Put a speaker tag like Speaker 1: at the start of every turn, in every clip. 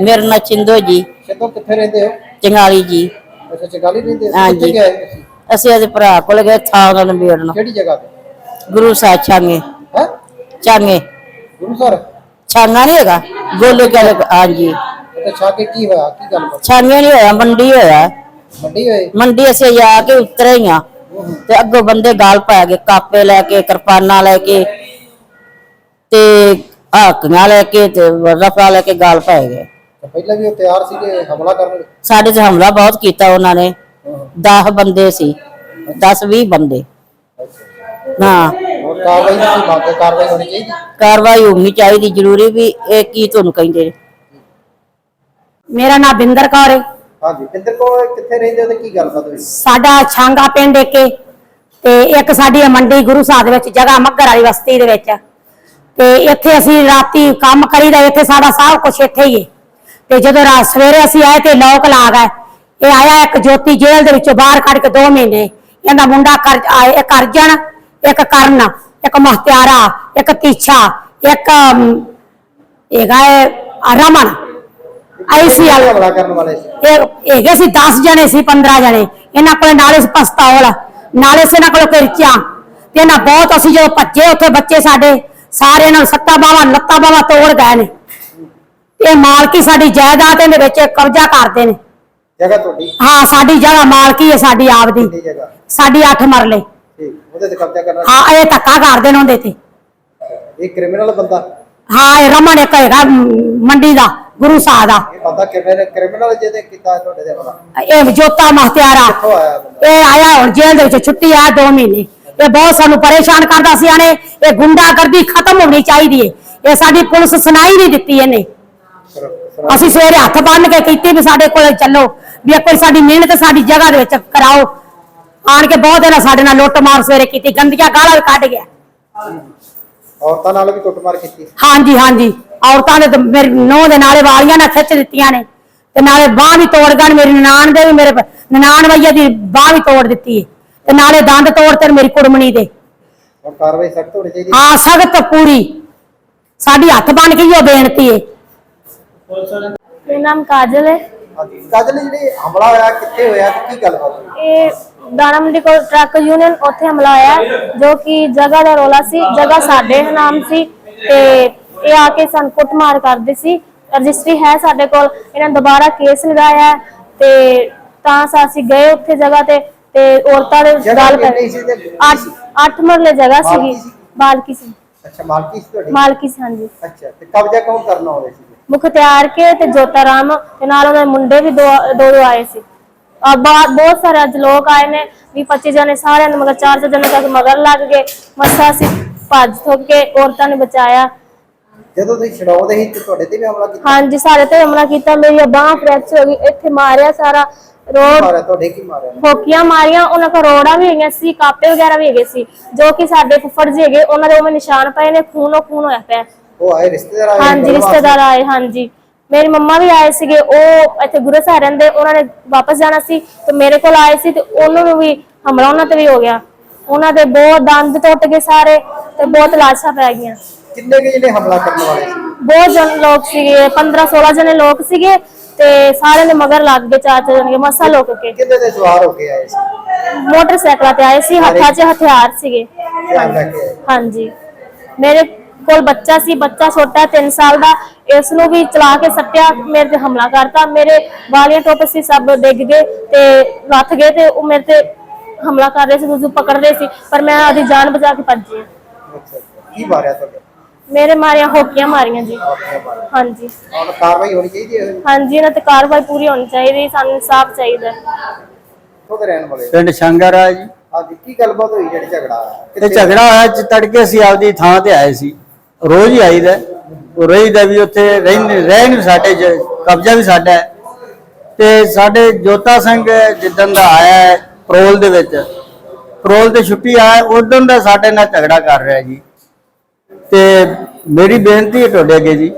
Speaker 1: ਮੇਰਾ ਨਾਂ ਚਿੰਦੋ ਜੀ।
Speaker 2: ਕਿੱਥੋਂ ਕਿੱਥੇ ਰਹਿੰਦੇ ਹੋ?
Speaker 1: ਚੰਗਾਲੀ ਜੀ।
Speaker 2: ਅੱਛਾ ਚੰਗਾਲੀ ਰਹਿੰਦੇ ਹੋ?
Speaker 1: ਹਾਂਜੀ।
Speaker 2: ਕਿੱਥੇ ਗਏ ਤੁਸੀਂ?
Speaker 1: ਅਸੀਂ ਉਹਦੇ ਭਰਾ ਕੋਲ ਗਏ ਥਾਂ ਦਾ ਨਬੇੜਨ।
Speaker 2: ਕਿਹੜੀ ਜਗ੍ਹਾ ਤੇ?
Speaker 1: ਗੁਰੂ ਸਾਹਿਬ ਛਾਂਗੇ।
Speaker 2: ਹੈ?
Speaker 1: ਛਾਂਗੇ।
Speaker 2: ਗੁਰੂ ਸਰ?
Speaker 1: ਛਾਂਗਾ ਨਹੀਂ ਹੈਗਾ ਗੋਲੇ ਗੱਲ ਹਾਂਜੀ।
Speaker 2: ਤੇ ਛਾ ਕੇ ਕੀ ਹੋਇਆ? ਕੀ ਗੱਲ ਬਾਤ
Speaker 1: ਛਾਂਗੇ ਨਹੀਂ ਹੋਇਆ ਮੰਡੀ ਹੋਇਆ।
Speaker 2: ਮੰਡੀ ਹੋਏ?
Speaker 1: ਮੰਡੀ ਅਸੀਂ ਜਾ ਕੇ ਉਤਰੇ ਹੀ ਆ ਤੇ ਅੱਗੋਂ ਬੰਦੇ ਗਾਲ ਪੈ ਗਏ ਕਾਪੇ ਲੈ ਕੇ ਕਿਰਪਾਨਾਂ ਲੈ ਕੇ ਤੇ ਹਾਕੀਆਂ ਲੈ ਕੇ ਤੇ ਰਫਾ ਲੈ ਕੇ ਗਾਲ ਪੈ ਗਏ।
Speaker 2: ਤਾਂ ਪਹਿਲਾਂ ਵੀ ਉਹ ਤਿਆਰ ਸੀਗੇ ਹਮਲਾ ਕਰਨ ਲਈ?
Speaker 1: ਸਾਡੇ ਤੇ ਹਮਲਾ ਬਹੁਤ ਕੀਤਾ ਉਹਨਾਂ ਨੇ। 10 ਬੰਦੇ ਸੀ। 10 20 ਬੰਦੇ। ਹਾਂ।
Speaker 2: ਹੋਰ ਕਾਰਵਾਈ ਦੀ ਕੀ ਮੰਗ ਹੈ? ਕਾਰਵਾਈ ਹੋਣੀ ਚਾਹੀਦੀ?
Speaker 1: ਕਾਰਵਾਈ ਹੋਣੀ ਚਾਹੀਦੀ ਜ਼ਰੂਰੀ ਵੀ ਇਹ ਕੀ ਤੁਹਾਨੂੰ ਕਹਿੰਦੇ ਨੇ।
Speaker 3: ਮੇਰਾ ਨਾਮ ਬਿੰਦਰ ਕੌਰ ਹੈ।
Speaker 2: ਹਾਂਜੀ ਕਿੰਦਰ ਕੋਲ ਕਿੱਥੇ ਰਹਿੰਦੇ ਹੋ ਤੇ ਕੀ ਗੱਲ ਬਾਤ ਹੋਈ?
Speaker 3: ਸਾਡਾ ਛਾਂਗਾ ਪਿੰਡ ਏਕੇ ਤੇ ਇੱਕ ਸਾਡੀ ਇਹ ਮੰਡੀ ਗੁਰੂ ਸਾਹਿਬ ਦੇ ਵਿੱਚ ਜਗ੍ਹਾ ਮੱਗਰ ਵਾਲੀ ਬਸਤੀ ਦੇ ਵਿੱਚ। ਤੇ ਇੱਥੇ ਅਸੀਂ ਰਾਤੀ ਕੰਮ ਕਰੀਦਾ ਇੱਥੇ ਸਾਡਾ ਸਭ ਕੁਝ ਇੱਥੇ ਹੀ ਹੈ ਤੇ ਜਦੋਂ ਰਾਤ ਸਵੇਰੇ ਅਸੀਂ ਆਏ ਤੇ ਲੋਕ ਲਾ ਗਏ ਇਹ ਆਇਆ ਇੱਕ ਜੋਤੀ ਜੇਲ੍ਹ ਦੇ ਵਿੱਚੋਂ ਬਾਹਰ ਕੱਢ ਕੇ 2 ਮਹੀਨੇ। ਇਹਦਾ ਮੁੰਡਾ ਕਰ ਆਏ- ਇੱਕ ਅਰਜਨ ਇੱਕ ਕਰਨ ਇੱਕ ਮੁਖਤਿਆਰਾ ਇੱਕ ਤੀਛਾ ਇੱਕ ਹੈਗਾ ਰਮਨ। ਆਈਸੀਐਲ
Speaker 2: ਹਮਲਾ ਕਰਨ ਵਾਲੇ ਸੀ?
Speaker 3: ਇਹ ਹੈਗੇ ਸੀ 10 ਜਣੇ ਸੀ 15 ਜਣੇ। ਇਹਨਾਂ ਕੋਲੇ ਨਾਲੇ ਸੀ ਪਸਤੌਲ ਨਾਲੇ ਸੀ ਇਹਨਾਂ ਕੋਲ ਕਿਰਚਾਂ ਤੇ ਇਹਨਾਂ ਬਹੁਤ ਅਸੀਂ ਜਦੋਂ ਭੱਜੇ ਉੱਥੇ ਬੱਚੇ ਸਾਡੇ ਸਾਰੇ ਇਹਨਾਂ ਨੂੰ ਸੱਤਾ ਬਾਵਾ ਲੱਤਾਂ ਬਾਵਾ ਤੋੜ ਗਏ ਨੇ। ਇਹ ਮਾਲਕੀ ਸਾਡੀ ਜਾਇਦਾਦ ਦੇ ਵਿੱਚ ਕਬਜ਼ਾ ਕਰਦੇ ਨੇ।
Speaker 2: ਜਗ੍ਹਾ ਤੁਹਾਡੀ?
Speaker 3: ਹਾਂ ਸਾਡੀ ਜਗ੍ਹਾ ਮਾਲਕੀ ਹੈ ਸਾਡੀ ਆਪ ਦੀ
Speaker 2: ਜਗ੍ਹਾ।
Speaker 3: ਸਾਡੀ 8 ਮਰਲੇ।
Speaker 2: ਠੀਕ ਉਹਦੇ ਤੇ ਕਬਜ਼ਾ ਕਰਨਾ
Speaker 3: ਹਾਂ ਇਹ ਧੱਕਾ ਕਰਦੇ ਨੇ ਉਹਦੇ ਤੇ।
Speaker 2: ਇਹ ਕ੍ਰਿਮੀਨਲ ਬੰਦਾ?
Speaker 3: ਹਾਂ ਇਹ ਰਮਨ ਇੱਕ ਹੈਗਾ ਮ, ਮੰਡੀ ਦਾ ਗੁਰੂ ਸਾਹਿਬ ਦਾ।
Speaker 2: ਇਹ ਬੰਦਾ ਕਿਵੇਂ ਕ੍ਰਿਮੀਨਲ ਜਿਹਦੇ ਕੀਤਾ ਹੈ ਤੁਹਾਡੇ ਦੇ ਹਮਲਾ?
Speaker 3: ਇਹ ਜੋਤਾ ਮਹਤਿਆਰਾ
Speaker 2: ਕਿੱਥੋਂ ਆਇਆ ਬੰਦਾ?
Speaker 3: ਇਹ ਆਇਆ ਹੁਣ ਜੇਲ੍ਹ ਦੇ ਵਿੱਚ ਛੁੱਟੀ ਆ 2 ਮਹੀਨੇ। ਇਹ ਬਹੁਤ ਸਾਨੂੰ ਪਰੇਸ਼ਾਨ ਕਰਦਾ ਸੀ ਆਣੇ। ਇਹ ਗੁੰਡਾਗਰਦੀ ਖਤਮ ਹੋਣੀ ਚਾਹੀਦੀ ਏ ਇਹ ਸਾਡੀ ਪੁਲਿਸ ਸੁਣਾਈ ਨਹੀਂ ਦਿੱਤੀ ਇਹਨੇ। ਅਸੀਂ ਸਵੇਰੇ ਹੱਥ ਬੰਨ ਕੇ ਕੀਤੀ ਵੀ ਸਾਡੇ ਕੋਲੇ ਚੱਲੋ ਵੀ ਇਹ ਕੋਈ ਸਾਡੀ ਮਿਹਨਤ ਸਾਡੀ ਜਗ੍ਹਾ ਦੇ ਵਿੱਚ ਕਰਾਓ। ਆਣ ਕੇ ਬਹੁਤ ਇਹਨਾਂ ਸਾਡੇ ਨਾਲ ਲੁੱਟ ਮਾਰ ਸਵੇਰੇ ਕੀਤੀ ਗੰਦੀਆਂ ਗਾਲਾਂ ਵੀ ਕੱਢ ਗਿਆ।
Speaker 2: ਔਰਤਾਂ ਨਾਲ ਵੀ ਕੁੱਟਮਾਰ ਕੀਤੀ?
Speaker 3: ਹਾਂਜੀ ਹਾਂਜੀ। ਔਰਤਾਂ ਦੇ ਤਾਂ ਮੇਰੀ ਨੋਹ ਦੇ ਨਾਲੇ ਵਾਲੀਆਂ ਨਾਲ ਖਿੱਚ ਦਿੱਤੀਆਂ ਨੇ। ਤੇ ਨਾਲੇ ਬਾਹ ਵੀ ਤੋੜ ਗਏ ਮੇਰੀ ਨਨਾਣ ਦੇ ਵੀ ਮੇਰੇ ਨਨਾਣ ਵਈਆ ਦੀ ਬਾਹ ਵੀ ਤੋੜ ਦਿੱਤੀ ਹੈ ਤੇ ਨਾਲੇ ਦੰਦ ਤੋੜ ਤੇ ਮੇਰੀ ਕੁੜਮਣੀ ਦੇ।
Speaker 2: ਹੁਣ ਕਾਰਵਾਈ ਸਖਤ ਹੋਣੀ ਚਾਹੀਦੀ
Speaker 3: ਆ ਸਖਤ ਪੂਰੀ। ਸਾਡੀ ਹੱਥ ਬਣ ਕੇ ਹੀ ਉਹ ਬੇਨਤੀ ਹੈ
Speaker 4: ਮੇਰਾ ਨਾਮ ਕਾਜਲ ਹੈ।
Speaker 2: ਹਾਂਜੀ। ਕਾਜਲ ਜਿਹੜੀ ਹਮਲਾ ਹੋਇਆ ਕਿੱਥੇ ਹੋਇਆ ਤੇ ਕੀ ਗੱਲਬਾਤ ਹੋਈ?
Speaker 4: ਇਹ ਦਾਣਾ ਮੰਡੀ ਕੋਲ ਟਰੱਕ ਯੂਨੀਅਨ ਉੱਥੇ ਹਮਲਾ ਹੋਇਆ ਹੈ, ਜੋ ਕਿ ਜਗ੍ਹਾ ਦਾ ਰੋਲਾ ਸੀ ਜਗ੍ਹਾ ਸਾਡੇ ਨਾਮ ਸੀ ਤੇ ਇਹ ਆ ਕੇ ਸਾਨੂੰ ਕੁੱਟਮਾਰ ਕਰਦੇ ਸੀ। ਰਜਿਸਟਰੀ ਹੈ ਸਾਡੇ ਕੋਲ ਇਹਨਾਂ ਨੇ ਦੁਬਾਰਾ ਕੇਸ ਲਗਾਇਆ ਤੇ ਅਸੀਂ ਗਏ ਉੱਥੇ ਜਗ੍ਹਾ ਤੇ ਤੇ ਔਰਤਾਂ ਦੇ
Speaker 2: ਜਗ੍ਹਾ
Speaker 4: ਗੱਲ
Speaker 2: ਕਿੰਨੀ ਸੀ ਤੇ
Speaker 4: ਅੱਠ ਅੱਠ ਮਰਲੇ ਜਗ੍ਹਾ
Speaker 2: ਮਾਲਕੀ
Speaker 4: ਸੀਗੀ।
Speaker 2: ਸੀ?
Speaker 4: ਮਾਲਕੀ ਸੀ।
Speaker 2: ਅੱਛਾ ਮਾਲਕੀ ਸੀ ਤੁਹਾਡੀ?
Speaker 4: ਮਾਲਕੀ ਸੀ ਹਾਂਜੀ।
Speaker 2: ਅੱਛਾ ਤੇ ਕਬਜ਼ਾ ਕੌਣ ਕਰਨ ਆਉਂਦੇ ਸੀ?
Speaker 4: ਮੁਖਤਿਆਰ ਕੇ ਤੇ ਜੋਤਾ ਰਾਮ ਤੇ ਨਾਲ ਉਹਨਾਂ ਦੇ ਮੁੰਡੇ ਵੀ ਦੋ ਦੋ ਦੋ ਆਏ ਸੀ। ਆ ਬਹੁਤ ਸਾਰੇ ਅੱਜ ਲੋਕ ਆਏ ਨੇ ਵੀ 25 ਜਣੇ ਸਾਰਿਆਂ ਨੇ ਮਗਰ ਚਾਰ ਸੌ ਜਣੇ ਤੱਕ ਮਗਰ ਲੱਗ ਗਏ। ਮੱਸਾ ਸੀ ਭੱਜ ਥੁੱਕ ਕੇ ਔਰਤਾਂ ਨੇ ਬਚਾਇਆ।
Speaker 2: ਜਦੋਂ ਤੁਸੀਂ ਛਡਾਉਂਦੇ ਸੀ ਤੇ ਤੁਹਾਡੇ ਤੇ ਵੀ ਹਮਲਾ ਕੀਤਾ?
Speaker 4: ਹਾਂਜੀ ਸਾਰੇ ਤੇ ਹਮਲਾ ਕੀਤਾ। ਮੇਰੀ ਬਾਹ ਫ੍ਰੈਕਚਰ ਹੋ ਗਈ। ਇੱਥੇ ਮਾਰਿਆ ਸਾਰਾ ਰੋਡ।
Speaker 2: ਮਾਰਿਆ ਤੁਹਾਡੇ ਕੀ ਮਾਰਿਆ?
Speaker 4: ਹੋਕੀਆਂ ਮਾਰੀਆਂ ਉਹਨਾਂ ਕੋਲ ਰੋੜਾ ਵੀ ਹੈਗੀਆਂ ਸੀ ਕਾਪੇ ਵਗੈਰਾ ਵੀ ਹੈਗੇ ਸੀ। ਜੋ ਕਿ ਸਾਡੇ ਫੁੱਫੜ ਜੀ ਹੈਗੇ ਉਹਨਾਂ ਦੇ ਉਵੇਂ ਨਿਸ਼ਾਨ ਪਏ ਨੇ ਖੂਨੋ ਖੂਨ ਹੋਇਆ ਪਿਆ।
Speaker 2: ਉਹ ਆਏ ਰਿਸ਼ਤੇਦਾਰ ਆਏ
Speaker 4: ਹਾਂਜੀ? ਰਿਸ਼ਤੇਦਾਰ ਆਏ ਹਾਂਜੀ। ਮੇਰੀ ਮੰਮਾ ਵੀ ਆਏ ਸੀਗੇ ਉਹ ਇੱਥੇ ਗੁਰੂ ਸਾਹਿਬ ਰਹਿੰਦੇ ਉਹਨਾਂ ਨੇ ਵਾਪਸ ਜਾਣਾ ਸੀ ਤੇ ਮੇਰੇ ਕੋਲ ਆਏ ਸੀ ਤੇ ਉਹਨਾਂ ਨੂੰ ਵੀ ਹਮਲਾ ਉਹਨਾਂ ਤੇ ਵੀ ਹੋ ਗਿਆ। ਉਹਨਾਂ ਦੇ ਬਹੁਤ ਦੰਦ ਟੁੱਟ ਗਏ ਸਾਰੇ ਤੇ ਬਹੁਤ ਲਾਸ਼ਾਂ ਪੈ ਗਈਆਂ।
Speaker 2: ਕਿੰਨੇ ਕੁ ਜਿਹੜੇ ਹਮਲਾ ਕਰਨ ਵਾਲੇ ਸੀ?
Speaker 4: ਬਹੁਤ ਜਨ ਲੋਕ ਸੀਗੇ 15 16 ਜਣੇ ਲੋਕ ਸੀਗੇ ਤੇ ਸਾਰਿਆਂ ਦੇ ਮਗਰ ਲੱਗ ਗਏ ਚਾਰ ਚਾਰ ਜਣੇ ਮਸਾ ਲੋਕ ਕੇ।
Speaker 2: ਕਿੰਨੇ ਦੇ ਸਵਾਰ ਹੋ ਕੇ ਆਏ ਸੀ?
Speaker 4: ਮੋਟਰਸਾਈਕਲਾਂ ਤੇ ਆਏ ਸੀ ਹੱਥਾਂ 'ਚ ਹਥਿਆਰ ਸੀਗੇ। ਹਾਂਜੀ। ਮੇਰੇ ਕੋਲ ਬੱਚਾ ਸੀ ਬੱਚਾ ਛੋਟਾ 3 ਸਾਲ ਦਾ ਇਸ ਨੂੰ ਵੀ ਚਲਾ ਕੇ ਸੱਟਿਆ ਮੇਰੇ ਤੇ ਹਮਲਾ ਕਰਤਾ ਮੇਰੇ ਵਾਲੀਆਂ ਟੋਪ ਸੀ ਸਭ ਡਿੱਗ ਗਏ ਤੇ ਲੱਥ ਗਏ ਤੇ ਉਹ ਮੇਰੇ ਤੇ ਹਮਲਾ ਕਰ ਰਹੇ ਸੀ ਮੈਨੂੰ ਪਕੜ ਰਹੇ ਸੀ ਪਰ ਮੈਂ ਆਪਦੀ ਜਾਨ ਬਚਾ ਕੇ ਭੱਜੀ।
Speaker 2: ਕੀ ਮਾਰਿਆ ਤੁਹਾਡੇ?
Speaker 4: ਮੇਰੇ ਮਾਰੀਆਂ ਹੋਕੀਆਂ ਮਾਰੀਆਂ ਜੀ। ਹਾਂਜੀ।
Speaker 2: ਹੁਣ ਕਾਰਵਾਈ ਹੋਣੀ ਚਾਹੀਦੀ ਹੈ?
Speaker 4: ਹਾਂਜੀ ਇਹਨਾਂ ਤੇ ਕਾਰਵਾਈ ਪੂਰੀ ਹੋਣੀ ਚਾਹੀਦੀ ਸਾਨੂੰ ਇਨਸਾਫ ਚਾਹੀਦਾ।
Speaker 2: ਉਹਦੇ ਰਹਿਣ ਵਾਲੇ
Speaker 5: ਪਿੰਡ ਸ਼ੰਗਰ ਆ ਜੀ।
Speaker 2: ਹਾਂਜੀ ਕੀ ਗੱਲਬਾਤ ਹੋਈ ਜਿਹੜੀ ਝਗੜਾ?
Speaker 5: ਤੇ ਝਗੜਾ ਹੋਇਆ ਤੜਕੇ ਅਸੀਂ ਆਪਦੀ ਥਾਂ ਤੇ ਆਏ ਸੀ। ਰੋਜ਼ ਹੀ ਆਈਦਾ ਉਹ ਰਹੀਦਾ ਵੀ ਉੱਥੇ ਰਹਿੰਦੇ ਰਹਿਣ ਵੀ ਸਾਡੇ ਕਬਜ਼ਾ ਵੀ ਸਾਡਾ ਹੈ। ਤੇ ਸਾਡੇ ਜੋਤਾ ਸਿੰਘ ਜਿੱਦਣ ਦਾ ਆਇਆ ਹੈ ਪਰੋਲ ਦੇ ਵਿੱਚ ਪਰੋਲ ਤੇ ਛੁੱਟੀ ਆਇਆ ਉਦੋਂ ਦਾ ਸਾਡੇ ਨਾਲ ਝਗੜਾ ਕਰ ਰਿਹਾ ਜੀ। ਤੇ ਮੇਰੀ ਬੇਨਤੀ ਹੈ ਤੁਹਾਡੇ ਅੱਗੇ ਜੀ,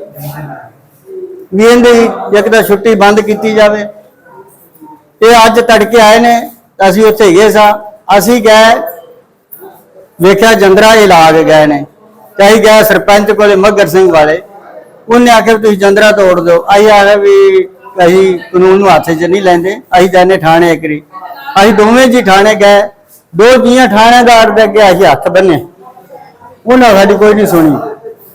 Speaker 5: ਵੀ ਇਹਦੀ ਇੱਕ ਤਾਂ ਛੁੱਟੀ ਬੰਦ ਕੀਤੀ ਜਾਵੇ। ਇਹ ਅੱਜ ਤੜਕੇ ਆਏ ਨੇ, ਅਸੀਂ ਉੱਥੇ ਗਏ ਸਾਂ। ਅਸੀਂ ਗਏ, ਵੇਖਿਆ ਜੰਦਰਾ ਇਹ ਲਾ ਕੇ ਗਏ ਨੇ। ਤੇ ਅਸੀਂ ਗਏ ਸਰਪੰਚ ਕੋਲੇ ਮੱਗਰ ਸਿੰਘ ਵਾਲੇ। ਉਹਨੇ ਆਖਿਆ ਵੀ ਤੁਸੀਂ ਜੰਦਰਾ ਤੋੜ ਦਿਓ। ਅਸੀਂ ਆਖਿਆ ਵੀ ਅਸੀਂ ਕਾਨੂੰਨ ਨੂੰ ਹੱਥ 'ਚ ਨਹੀਂ ਲੈਂਦੇ। ਅਸੀਂ ਜਾਨੇ ਥਾਣੇ ਕਰੀ। ਅਸੀਂ ਦੋਵੇਂ ਜੀ ਥਾਣੇ ਗਏ। ਦੋ ਜੀਆਂ ਥਾਣੇਦਾਰ ਦੇ ਅੱਗੇ ਅਸੀਂ ਹੱਥ ਬੰਨੇ। ਉਹਨਾਂ ਸਾਡੀ ਕੋਈ ਨਹੀਂ ਸੁਣੀ।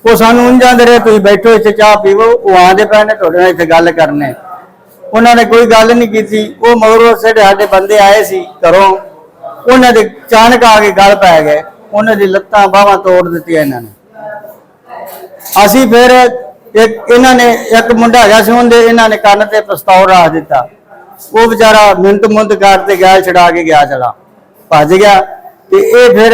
Speaker 5: ਉਹ ਸਾਨੂੰ ਉਂਝ ਜਾਂਦੇ ਰਹੇ, ਤੁਸੀਂ ਬੈਠੋ ਇੱਥੇ, ਚਾਹ ਪੀਵੋ। ਉਹ ਆਂਦੇ ਪਏ ਨੇ, ਤੁਹਾਡੇ ਨਾਲ ਇੱਥੇ ਗੱਲ ਕਰਨੇ ਉਹਨਾਂ ਨੇ ਕੋਈ ਗੱਲ ਨਹੀਂ ਕੀਤੀ। ਉਹ ਮਗਰੋਂ ਸਾਡੇ ਸਾਡੇ ਬੰਦੇ ਆਏ ਸੀ ਘਰੋਂ, ਉਹਨਾਂ ਦੇ ਅਚਾਨਕ ਆ ਕੇ ਗੱਲ ਪੈ ਗਏ। ਉਹਨਾਂ ਦੀ ਲੱਤਾਂ ਬਾਹਾਂ ਤੋੜ ਦਿੱਤੀਆਂ ਇਹਨਾਂ ਨੇ। ਅਸੀਂ ਫਿਰ ਇੱਕ ਇਹਨਾਂ ਨੇ ਇੱਕ ਮੁੰਡਾ ਹੈਗਾ ਸੀ ਉਹਦੇ ਇਹਨਾਂ ਨੇ ਕੰਨ ਤੇ ਪਿਸਤੌਲ ਰੱਖ ਦਿੱਤਾ। ਉਹ ਵਿਚਾਰਾ ਮਿੰਟ ਮੁੰਦ ਕਰਦੇ ਗਿਆ ਛਡਾ ਕੇ ਗਿਆ ਚਲਾ। ਭੱਜ ਗਿਆ ਤੇ ਇਹ ਫਿਰ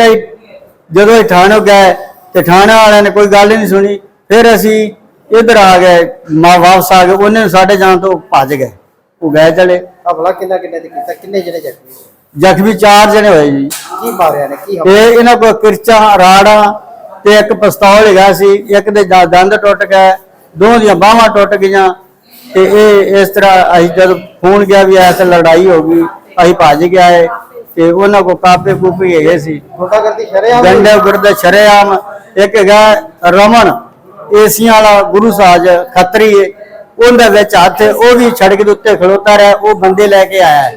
Speaker 5: ਜਦੋਂ ਇਹ ਥਾਣੇ ਗਏ ਤੇ ਥਾਣੇ ਵਾਲਿਆਂ ਨੇ ਕੋਈ ਗੱਲ ਨਹੀਂ ਸੁਣੀ। ਫਿਰ ਅਸੀਂ ਇੱਧਰ ਆ ਗਏ ਮਾ ਵਾਪਸ ਆ ਗਏ। ਉਹਨੇ ਸਾਡੇ ਜਾਣ ਤੋਂ ਭੱਜ ਗਏ। ਉਹ ਗਏ ਚਲੇ।
Speaker 2: ਹਮਲਾ ਕਿੰਨਾ ਕਿੰਨੇ ਤੇ ਕੀਤਾ? ਕਿੰਨੇ ਜਣੇ ਜ਼ਖਮੀ?
Speaker 5: ਜ਼ਖਮੀ ਚਾਰ ਜਣੇ ਹੋਏ ਜੀ।
Speaker 2: ਕੀ ਮਾਰਿਆ ਨੇ? ਕੀ
Speaker 5: ਤੇ
Speaker 2: ਹਮਲਾ
Speaker 5: ਇਹਨਾਂ ਕੋਲ ਕਿਰਚਾਂ ਰਾੜਾਂ ਤੇ ਇੱਕ ਪਿਸਤੌਲ ਹੈਗਾ ਸੀ ਇੱਕ ਦੇ ਦੰਦ ਟੁੱਟ ਗਏ ਦੋ ਦੀਆਂ ਬਾਹਾਂ ਟੁੱਟ ਗਈਆਂ ਤੇ ਇਹ ਇਸ ਤਰ੍ਹਾਂ ਅਸੀਂ ਜਦ ਫੋਨ ਗਿਆ ਵੀ ਐਸ ਲੜਾਈ ਹੋ ਗਈ ਅਸੀਂ ਭੱਜ ਗਿਆ ਏ ਤੇ ਉਹਨਾਂ ਕੋ ਕਾਪੇ ਕੂਪੇ ਹੈਗੇ ਸੀ
Speaker 2: ਸ਼ਰੇਆਮ?
Speaker 5: ਗੰਡੇ ਗੁਰਦੇ ਸ਼ਰੇਆਮ ਇੱਕ ਹੈਗਾ ਰਮਨ ਏਸੀਆਂ ਵਾਲਾ ਗੁਰੂ ਸਾਜ ਖੱਤਰੀ ਏ ਉਹਦੇ ਵਿੱਚ ਹੱਥ ਉਹ ਵੀ ਸੜਕ ਦੇ ਉੱਤੇ ਖਲੋਤਾ ਰਿਹਾ ਉਹ ਬੰਦੇ ਲੈ ਕੇ ਆਇਆ।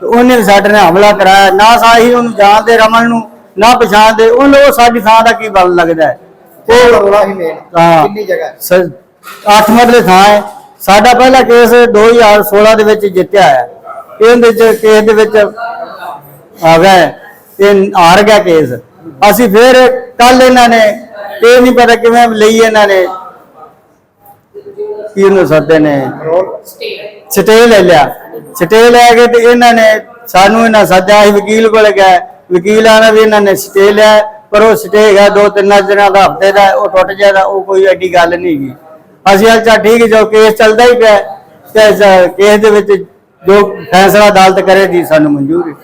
Speaker 5: ਤੇ ਉਹਨੇ ਸਾਡੇ ਨਾਲ ਹਮਲਾ ਕਰਾਇਆ ਨਾ ਸਾਹੀ ਉਹਨੂੰ ਜਾਣਦੇ ਰਮਨ ਨੂੰ ਨਾ ਪਛਾਣਦੇ ਉਹਨੂੰ ਉਹ ਸਾਡੀ ਥਾਂ ਦਾ ਕੀ ਬਲ ਲੱਗਦਾ ਹੈ?
Speaker 2: ਉਹ ਰੌਲਾ ਹੀ ਮੇਨ
Speaker 5: ਹਾਂ।
Speaker 2: ਕਿੰਨੀ ਜਗ੍ਹਾ
Speaker 5: ਸ- ਅੱਠ ਮਰਲੇ ਥਾਂ ਹੈ। ਸਾਡਾ ਪਹਿਲਾ ਕੇਸ 2016 ਦੇ ਵਿੱਚ ਜਿੱਤਿਆ ਹੈ। ਇਹਦੇ ਚ ਕੇਸ ਦੇ ਵਿੱਚ ਆ ਗਏ ਇਹ ਹਾਰ ਗਿਆ ਕੇਸ ਅਸੀਂ ਫਿਰ ਕੱਲ ਇਹਨਾਂ ਨੇ ਇਹ ਨਹੀਂ ਪਤਾ ਕਿਵੇਂ ਲਈ ਇਹਨਾਂ ਨੇ। ਕੀ ਉਹਨੂੰ ਸੱਦੇ ਨੇ?
Speaker 2: ਰੋਲ।
Speaker 5: ਸਟੇ ਲੈ ਲਿਆ। ਸਟੇ ਲੈ ਕੇ ਤੇ ਇਹਨਾਂ ਨੇ ਸਾਨੂੰ ਇਹਨਾਂ ਸੱਦਿਆ ਸੀ ਵਕੀਲ ਕੋਲ ਗਏ ਵਕੀਲਾਂ ਨੇ ਵੀ ਇਹਨਾਂ ਨੇ ਸਟੇ ਲਿਆ ਪਰ ਉਹ ਸਟੇ ਹੈਗਾ ਦੋ ਤਿੰਨ ਦਿਨਾਂ ਦਾ ਹਫ਼ਤੇ ਦਾ ਉਹ ਟੁੱਟ ਜਾਏਗਾ ਉਹ ਕੋਈ ਐਡੀ ਗੱਲ ਨਹੀਂ ਹੈਗੀ। ਅਸੀਂ ਅੱਛਾ ਠੀਕ ਜੋ ਕੇਸ ਚੱਲਦਾ ਹੀ ਪਿਆ ਤੇ ਕੇਸ ਦੇ ਵਿੱਚ ਜੋ ਫੈਸਲਾ ਅਦਾਲਤ ਕਰੇਗੀ ਸਾਨੂੰ ਮਨਜ਼ੂਰ ਹੈ।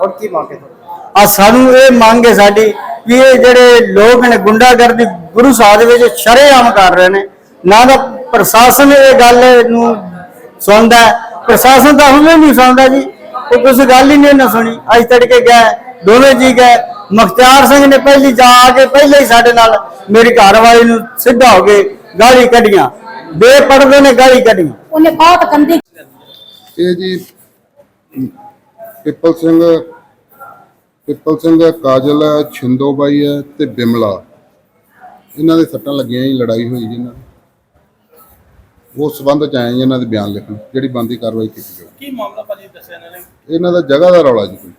Speaker 2: ਹੁਣ ਕੀ ਮੰਗੇ
Speaker 5: ਆ ਸਾਨੂੰ ਇਹ ਮੰਗ ਹੈ ਸਾਡੀ ਵੀ ਇਹ ਜਿਹੜੇ ਲੋਕ ਨੇ ਗੁੰਡਾਗਰਦੀ ਗੁਰੂ ਸਾਹਿਬ ਦੇ ਵਿੱਚ ਸ਼ਰੇਆਮ ਕਰ ਰਹੇ ਨੇ। ਨਾ ਤਾਂ ਪ੍ਰਸ਼ਾਸਨ ਇਹ ਗੱਲ ਨੂੰ ਸੁਣਦਾ। ਪ੍ਰਸ਼ਾਸਨ ਤਾਂ ਹੁਣੇ ਨਹੀਂ ਸੁਣਦਾ ਜੀ। ਉਹ ਕੁਝ ਗੱਲ ਹੀ ਨਹੀਂ ਨਾ ਸੁਣੀ। ਅੱਜ ਤੜਕੇ ਗਏ ਦੋਵੇਂ ਜੀ ਗਏ। ਮੁਖਤਿਆਰ ਸਿੰਘ ਨੇ ਪਹਿਲੀ ਜਾ ਕੇ ਪਹਿਲੇ ਹੀ ਸਾਡੇ ਨਾਲ ਮੇਰੀ ਘਰ ਵਾਲੀ ਨੂੰ ਸਿੱਧਾ ਹੋ ਕੇ ਗਾਲੀ ਕੱਢੀਆਂ। ਬੇਪਰਦੇ ਨੇ ਗਾਲੀ ਕੱਢੀਆਂ
Speaker 3: ਉਹਨੇ ਬਹੁਤ ਗੰਦੀ
Speaker 6: ਇਹ ਜੀ ਪਿੱਪਲ ਸਿੰਘ ਪਿੱਪਲ ਸਿੰਘ ਹੈ, ਕਾਜਲ ਹੈ ਛਿੰਦੋ ਬਾਈ ਹੈ ਤੇ ਬਿਮਲਾ। ਇਹਨਾਂ ਦੇ ਸੱਟਾਂ ਲੱਗੀਆਂ ਜੀ ਲੜਾਈ ਹੋਈ ਜੀ ਇਹਨਾਂ ਦੀ। ਉਸ ਸਬੰਧ ਚ ਆਏ ਜੀ ਇਹਨਾਂ ਦੇ ਬਿਆਨ ਲਿਖਣ ਜਿਹੜੀ ਬੰਦੀ ਕਾਰਵਾਈ ਕੀਤੀ ਜਾਵੇ
Speaker 7: ਕੀ ਮਾਮਲਾ ਭਾਜੀ ਦੱਸਿਆ ਇਹਨਾਂ ਨੇ?
Speaker 6: ਇਹਨਾਂ ਦਾ ਜਗ੍ਹਾ ਦਾ ਰੌਲਾ ਜੀ ਕੋਈ।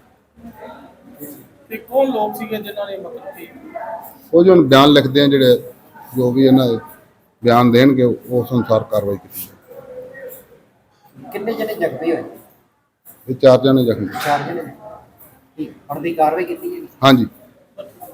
Speaker 7: ਤੇ ਕੌਣ ਲੋਕ ਸੀਗੇ ਜਿਨ੍ਹਾਂ ਨੇ ਮਤਲਬ ਕਿ
Speaker 6: ਉਹ ਜੋ ਬਿਆਨ ਲਿਖਦੇ ਆ ਜਿਹੜੇ ਜੋ ਵੀ ਇਹਨਾਂ ਦੇ ਬਿਆਨ ਦੇਣਗੇ ਉਸ ਅਨੁਸਾਰ ਕਾਰਵਾਈ ਕੀਤੀ ਜਾਵੇ
Speaker 2: ਕਿੰਨੇ ਜਣੇ ਜ਼ਖਮੀ ਹੋਏ?
Speaker 6: ਇਹ ਚਾਰ ਜਣੇ ਜ਼ਖਮੀ।
Speaker 2: ਚਾਰ ਜਣੇ? ਕੀ ਹੁਣ ਦੀ ਕਾਰਵਾਈ ਕੀਤੀ ਗਈ?
Speaker 6: ਹਾਂਜੀ।